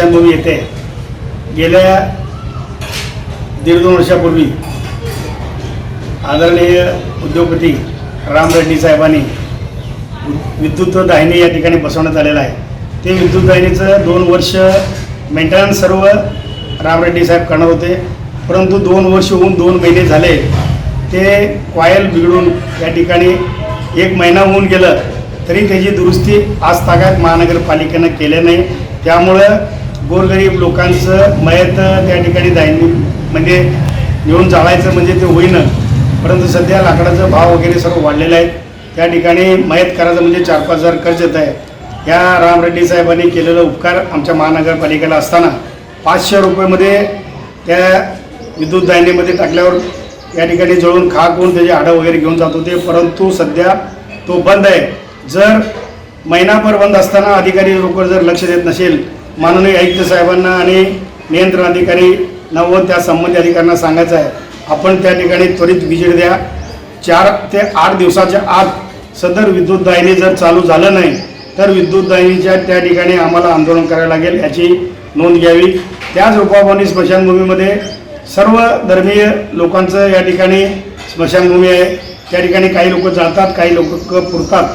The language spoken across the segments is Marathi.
अनुभवी येते. गेल्या दीड दोन वर्षापूर्वी आदरणीय उद्योगपती राम रेड्डी साहेबांनी विद्युत दाहिनी या ठिकाणी बसवण्यात आलेलं आहे. ते विद्युत दाहिनीचं दोन वर्ष मेंटेनन्स सर्व राम रेड्डी साहेब करणार होते. परंतु दोन वर्ष होऊन दोन महिने झाले. ते कॉयल बिघडून या ठिकाणी एक महिना होऊन गेलं तरी त्याची दुरुस्ती आज तागात महानगरपालिकेनं केले नाही. त्यामुळं गोरगरीब लोकांचं मयत त्या ठिकाणी दाहिनी म्हणजे घेऊन जाळायचं म्हणजे ते होईना. परंतु सध्या लाकडाचा भाव वगैरे सर्व वाढलेला आहे. त्या ठिकाणी मयत करायचं म्हणजे चार पाच हजार खर्च येत आहे. या राम रेड्डी साहेबांनी केलेला उपकार आमच्या महानगरपालिकेला असताना पाचशे रुपयेमध्ये त्या विद्युत दायनीमध्ये टाकल्यावर या ठिकाणी जळून खाक होऊन त्याचे हाडं वगैरे घेऊन जात होते. परंतु सध्या तो बंद आहे. जर महिनाभर बंद असताना अधिकारी लोक जर लक्ष देत नसेल माननीय आयुक्त साहेबांना आणि नियंत्रण अधिकारी नव्वद त्या संबंधित अधिकाऱ्यांना सांगायचं आहे आपण त्या ठिकाणी त्वरित विजेट द्या. चार ते आठ दिवसाच्या आत सदर विद्युत दाहिनी जर चालू झालं नाही तर विद्युत दाहिनीच्या त्या ठिकाणी आम्हाला आंदोलन करायला लागेल याची नोंद घ्यावी. त्याच रूपाभवानी स्मशानभूमीमध्ये सर्व धर्मीय लोकांचं या ठिकाणी स्मशानभूमी आहे. त्या ठिकाणी काही लोक जातात काही लोक पुरतात.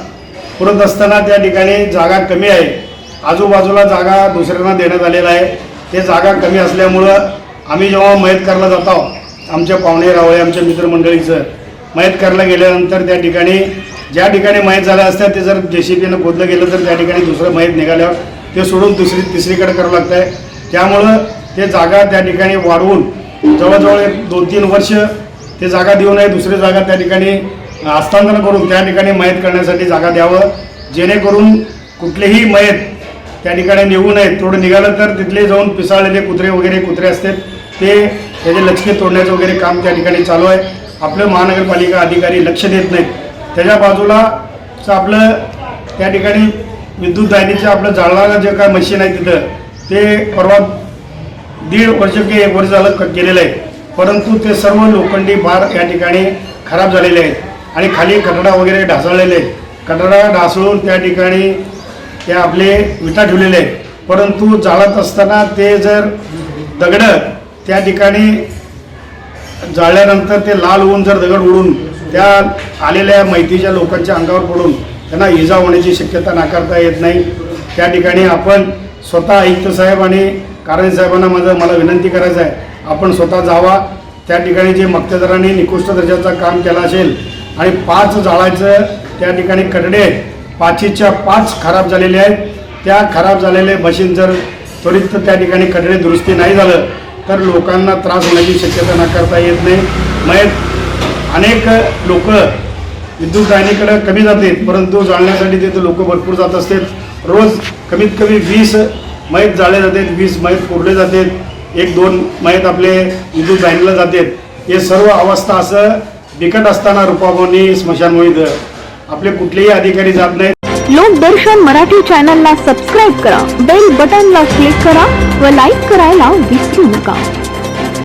पुरत असताना त्या ठिकाणी जागा कमी आहे. आजूबाजूला जागा दुसऱ्यांना देण्यात आलेला आहे. ते जागा कमी असल्यामुळं आम्ही जेव्हा मयत करायला जातो आमच्या पाहुणे रावळे आमच्या मित्रमंडळीचं मयत करायला गेल्यानंतर त्या ठिकाणी ज्या ठिकाणी मयत झाल्या असतात ते जर जे सी पीनं खोदलं गेलं तर त्या ठिकाणी दुसरं मयत निघाल्यावर ते सोडून दुसरी तिसरीकडे करावं लागतं आहे त्यामुळं ते जागा त्या ठिकाणी वाढवून जवळजवळ एक दोन तीन वर्ष ते जागा देऊ नये दुसरी जागा त्या ठिकाणी हस्तांतरण करून त्या ठिकाणी मयत करण्यासाठी जागा द्यावं. जेणेकरून कुठलेही मयत त्या ठिकाणी निघू नयेत. थोडं निघालं तर तिथले जाऊन पिसाळलेले कुत्रे वगैरे कुत्रे असतात ते त्याचे लक्ष्मी तोडण्याचं वगैरे काम त्या ठिकाणी चालू आहे. आपलं महानगरपालिका अधिकारी लक्ष देत नाहीत. त्याच्या बाजूला आपलं त्या ठिकाणी विद्युत दाहिनीचं आपलं जाळणारं जे काय मशीन आहे तिथं ते परवा दीड वर्ष की एक वर्ष झालं केलेलं आहे. परंतु ते सर्व लोखंडी बार या ठिकाणी खराब झालेले आहेत. आणि खाली कटडा वगैरे ढासळलेले आहेत. कटडा ढासळून त्या ठिकाणी ते आपले विटा ठेवलेले आहेत. परंतु जाळत असताना ते जर दगडं त्या ठिकाणी जाळल्यानंतर ते लाल होऊन जर दगड उडून त्या आलेल्या माहितीच्या लोकांच्या अंगावर पडून त्यांना इजा होण्याची शक्यता नाकारता येत नाही. त्या ठिकाणी आपण स्वतः आयुक्त साहेब आणि कारणे साहेबांना माझं मला विनंती करायचं आहे. आपण स्वतः जावा. त्या ठिकाणी जे मक्तेदारांनी निकृष्ट दर्जाचं काम केलं असेल आणि पाच जाळाचं त्या ठिकाणी कडडे आहेत पाचीच्या पाच खराब झालेले आहेत. त्या खराब झालेले मशीन जर त्वरित त्या ठिकाणी कडडे दुरुस्ती नाही झालं तर लोकांना त्रास होण्याची शक्यता नाकारता येत नाही. मग अनेक लोक विद्युत दाहिनीकडे कमी जातात परंतु जाळण्यासाठी तिथे लोक भरपूर जात असतात रोज कमीत कमी वीस मयत जाळे जातात वीस मयत कोरले जातात एक दोन मयत आपले विद्युत दाहिनीला जातात हे सर्व अवस्था असं बिकट असताना रूपाभवनी स्मशानभूमीत आपले कुठलेही अधिकारी जात नाहीत. लोकदर्शन मराठी चॅनलला सबस्क्राईब करा. बेल बटनला क्लिक करा व लाईक करायला विसरू नका.